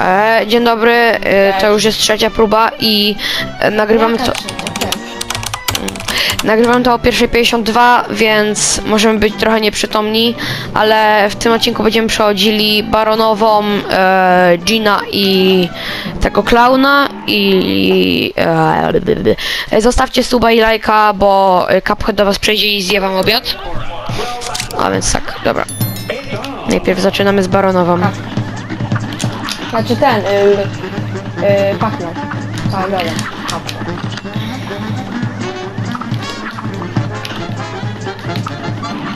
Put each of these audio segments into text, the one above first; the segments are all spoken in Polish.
E, dzień dobry, e, to już jest trzecia próba i e, nagrywamy to, nagrywam to o 1.52, więc możemy być trochę nieprzytomni, ale w tym odcinku będziemy przechodzili Baronową, e, Gina i tego klauna i e, zostawcie suba i lajka, bo Cuphead do was przejdzie i zje wam obiad. A więc tak, dobra. Najpierw zaczynamy z Baronową. Znaczy ten, y, y, pachnął. Tak.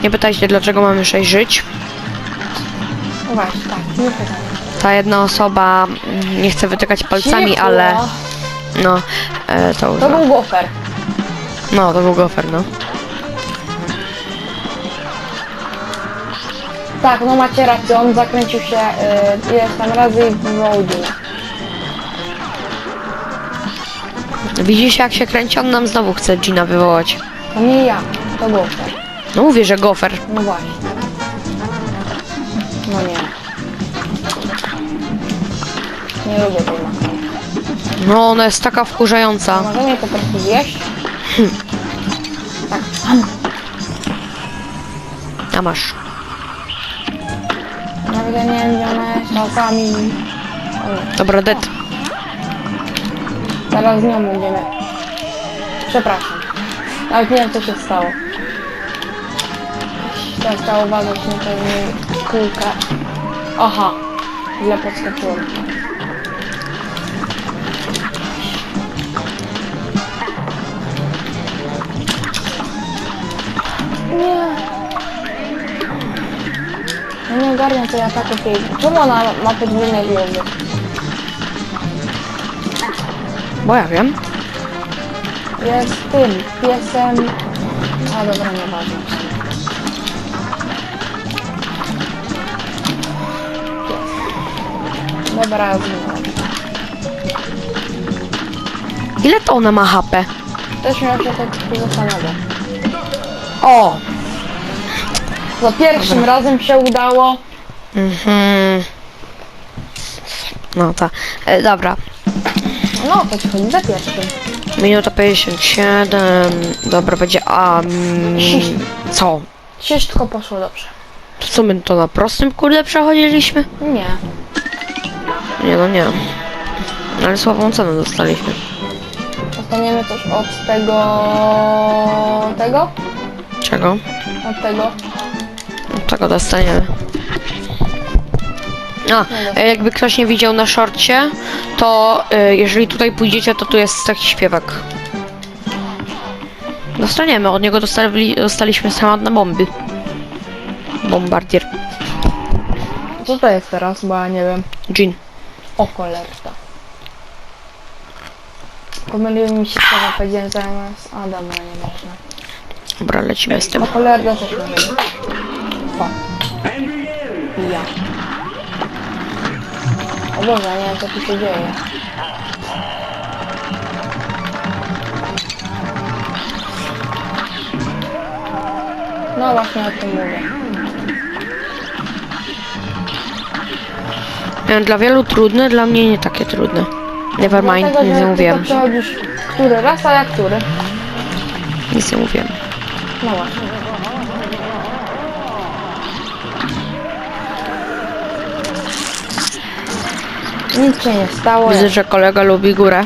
Nie pytajcie dlaczego mamy 6 żyć. No właśnie, tak, nie pytam. Ta jedna osoba mm, nie chce wytykać palcami, ale no e, to. To był gofer. No, to był gofer, no. Tak, no macie rację, on zakręcił się y, ileś tam razy i wywodził. Widzisz jak się kręci? On nam znowu chce Gina wywołać. To nie ja, to gofer. No mówię, że gofer. No właśnie. No nie. Nie lubię tej makaronki. No, ona jest taka wkurzająca. Możemy po prostu zjeść? Tak. A masz. O nie. Dobra, dead. Teraz z nią będziemy. Przepraszam. Nawet nie wiem co się stało. Teraz trzeba uważać na pewną kulkę. Aha. Źle podskoczyłem. Nie. Ja nie ogarniam tej ataków jej. Czemu ona ma podwójne głowy? Bo ja wiem. Jest tym piesem. A dobra, nieważne. Pies. Dobra, ja zginąłem. Ile to ona ma HP? Też miał się tak zastanawiać. O! Za pierwszym razem się udało. Mhm. No ta. E, dobra. No, to ci chodzi za pierwszym. Minuta 57. Dobra, będzie. A. Mm, co? Wszystko poszło dobrze. To co my to na prostym kurde przechodziliśmy? Nie. Nie no nie. Ale słabą cenę dostaliśmy. Dostaniemy też od tego... tego? Czego? Od tego. Czego dostaniemy? A, e, jakby ktoś nie widział na szorcie, to e, jeżeli tutaj pójdziecie, to tu jest taki śpiewak. Dostaniemy, od niego dostali, dostaliśmy schemat na bomby. Bombardier. Co to jest teraz? Bo ja nie wiem. Jean. O cholerta. Pomyliły mi się słowa, powiedziałem zamiast Adam, ale nieważne. Dobra, lecimy z tym. O cholerta też może być. O. I ja. O Boże, nie wiem co tu się dzieje. No właśnie o tym mówię. Dla wielu trudne, dla mnie nie takie trudne. Nevermind, Dlatego, nic że nie mówiłem. przechodzisz który raz, a ja który? Nic nie mówiłem. No właśnie. Nic się nie stało. Widzę, że kolega lubi górę.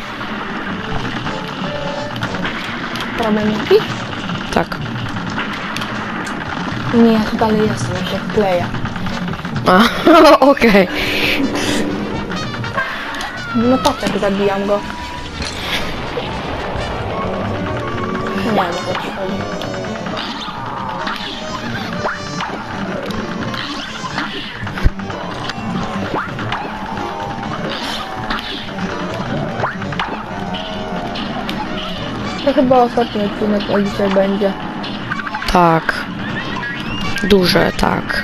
Problem jakiś? Tak. Nie, ja tu dalej jestem, ja się wkleja. A, okej. No patrz jak zabijam go. Nie wiem o co ci chodzi. To chyba ostatni odcinek na dzisiaj będzie. Tak. Duże, tak.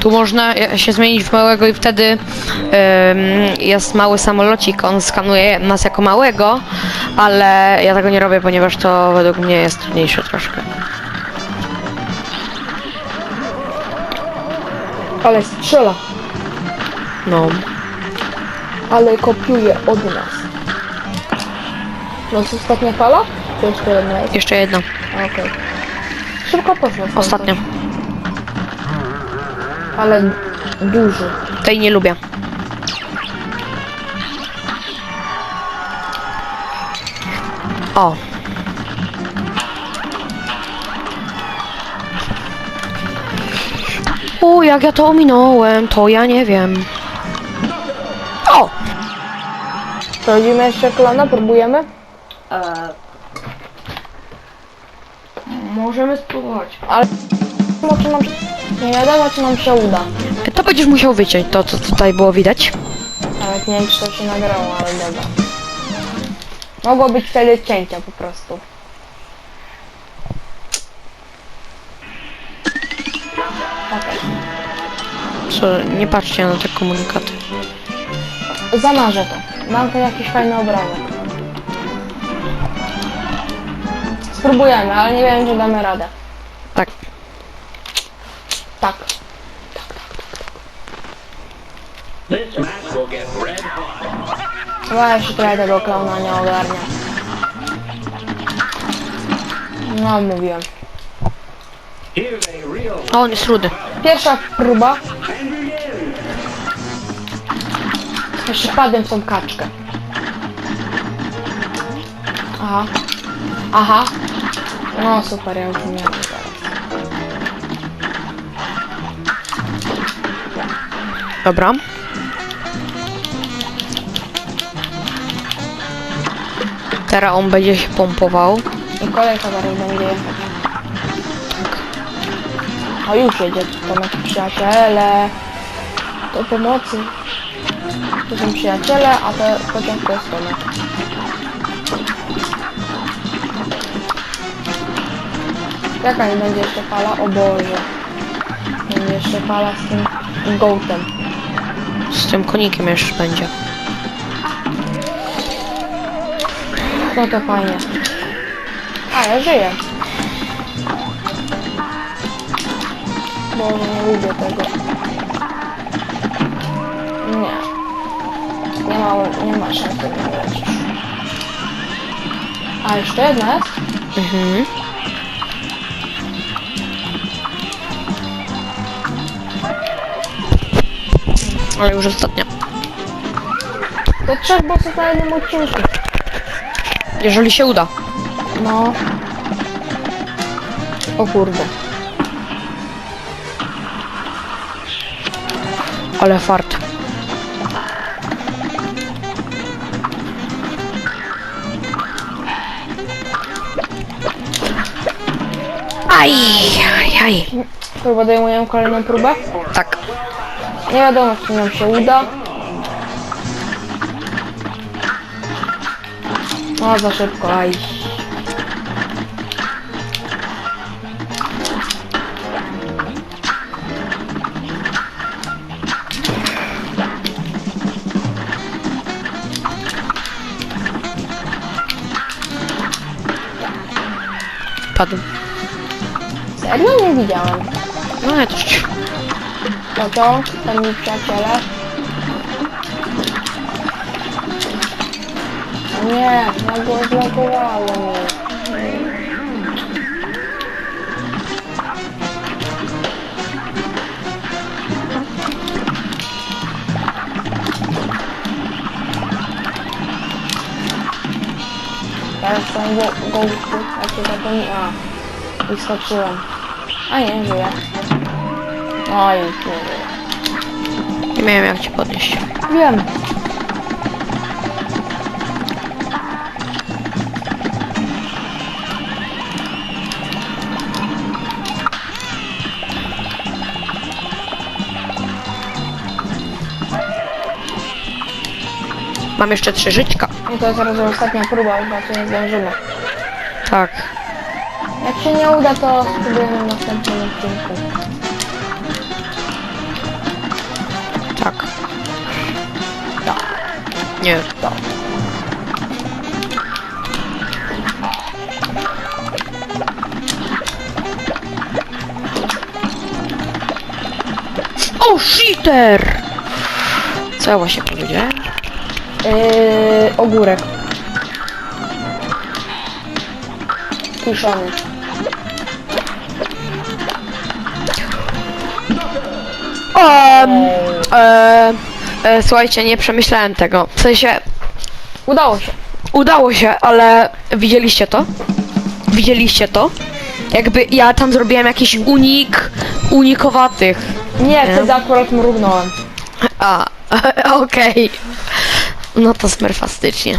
Tu można e, się zmienić w małego i wtedy jest mały samolocik, on skanuje nas jako małego, ale ja tego nie robię, ponieważ to według mnie jest trudniejsze troszkę. Ale strzela. No. Ale kopiuje od nas. No to ostatnia fala? Czy jeszcze jedna jest? Jeszcze jedna. A, Okej. Szybko poszło. Ostatnia. Ale duży. Tej nie lubię. O. U, jak ja to ominąłem, to ja nie wiem. O! Przechodzimy jeszcze klona, próbujemy? Możemy spróbować. Ale czy nam, nie wiadomo czy nam się uda. To będziesz musiał wyciąć to, co tutaj było widać. Nawet nie wiem czy to się nagrało, ale dobra. Mogło być wtedy cięcia po prostu. Co, nie patrzcie na te komunikaty. Zamarzę to. Mam tu jakiś fajny obrazek. Spróbujemy, ale nie wiem, czy damy radę. Tak. Tak. This match will get red hot. Chyba jeszcze trochę tego klauna nie ogarnia. No, mówiłem. Here's a real A on jest rudy. Pierwsza próba. Jeszcze wpadłem w tą kaczkę. Aha. Aha. No super, ja już nie teraz. Dobra. Teraz on będzie się pompował. I kolejka zaraz będzie jechać. O już jedzie, to nasi przyjaciele. Do pomocy. To są przyjaciele, a to pociąg to jest Tomek. Jaka nie będzie jeszcze fala? O Boże. Będzie jeszcze fala z tym gołtem. Z tym konikiem jeszcze będzie. No to fajnie. A, ja żyję. Boże, nie lubię tego. Nie. Nie ma, nie ma szansy nie lecisz. A, jeszcze jedna jest? Mhm. Ale już ostatnia. To trzech bossów na jednym odcinku. Jeżeli się uda. No. O kurde. Ale fart. Aj, aj, aj. Podejmujemy kolejną próbę. Tak. Nie wiadomo, czy nam się uda. No, za szybko, aj. Padł. Serio? Nie widziałem. No ja też. Pociąg, tam mi przyjaciele. Nie, no go zblokowało mnie. Teraz są go, gołty, jak się zapomni... A, i skoczyłem. A nie, żyję. Oj, żyję. Nie miałem jak cię podnieść. Wiem. Mam jeszcze trzy żyćka. I to jest zaraz ostatnia próba, chyba się nie zdążymy. Tak. Jak się nie uda, to spróbujemy w następnym odcinku. Nie. O, shitter! Co ja właśnie powiedziałem? Yy, ogórek. Kiszony. Um, Ej, e, słuchajcie, nie przemyślałem tego. W sensie, udało się. udało się, ale widzieliście to? Widzieliście to? Jakby ja tam zrobiłem jakiś unik unikowatych. Nie, wtedy akurat mrugnąłem. A, okej. No to smerfastycznie.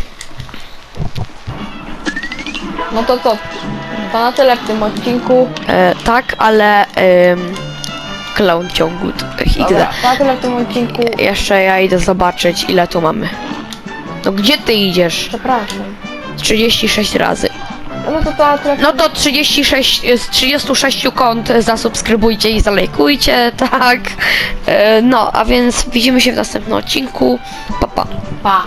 No to co? To na tyle w tym odcinku. E, tak, ale ym, clown ciągu Dobra, XD. w tym odcinku. Jeszcze ja idę zobaczyć ile tu mamy. No gdzie ty idziesz? Przepraszam. 36 razy. No to tyle w No to 36 z 36 kont zasubskrybujcie i zalajkujcie, tak. E, No, a więc widzimy się w następnym odcinku. Pa pa. Pa.